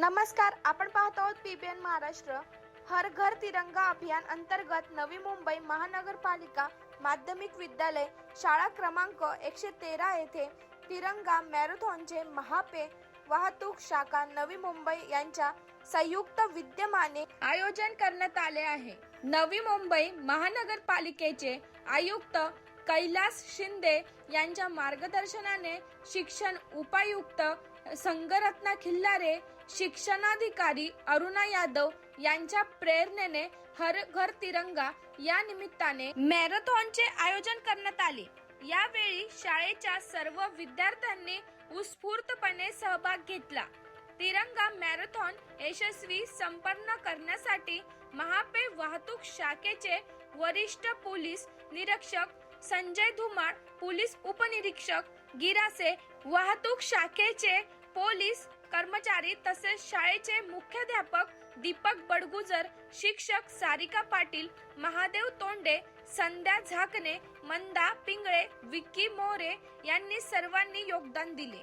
नमस्कार आपण पाहतो आहोत पीबीएन महाराष्ट्र. हर घर तिरंगा अभियान अंतर्गत नवी मुंबई महानगरपालिका माध्यमिक विद्यालय शाळा क्रमांक एकशे तेरा येथे तिरंगा मॅरेथॉनचे महापे वाहतूक शाखा नवी मुंबई यांच्या संयुक्त विद्यमाने आयोजन करण्यात आले आहे. नवी मुंबई महानगरपालिकेचे आयुक्त कैलास शिंदे यांच्या मार्गदर्शनाने शिक्षण उपायुक्त संगरत्ना खिल्लारे शिक्षणाधिकारी अरुणा यादव यांच्या प्रेरणेने हर घर तिरंगा या निमित्ताने मॅरेथॉनचे आयोजन करण्यात आले. यावेळी शाळेच्या सर्व विद्यार्थ्यांनी उत्स्फूर्तपणे सहभाग घेतला. तिरंगा मॅरेथॉन यशस्वी संपन्न करण्यासाठी महापे वाहतूक शाखेचे वरिष्ठ पोलीस निरीक्षक संजय धुमाळ पोलीस उपनिरीक्षक गिरासे वाहतूक शाखेचे पोलीस कर्मचारी तसेच शाळेचे मुख्याध्यापक दीपक बडगुजर शिक्षक सारिका पाटील महादेव तोंडे संध्या झाकणे मंदा पिंगळे विक्की मोरे यांनी सर्वांनी योगदान दिले.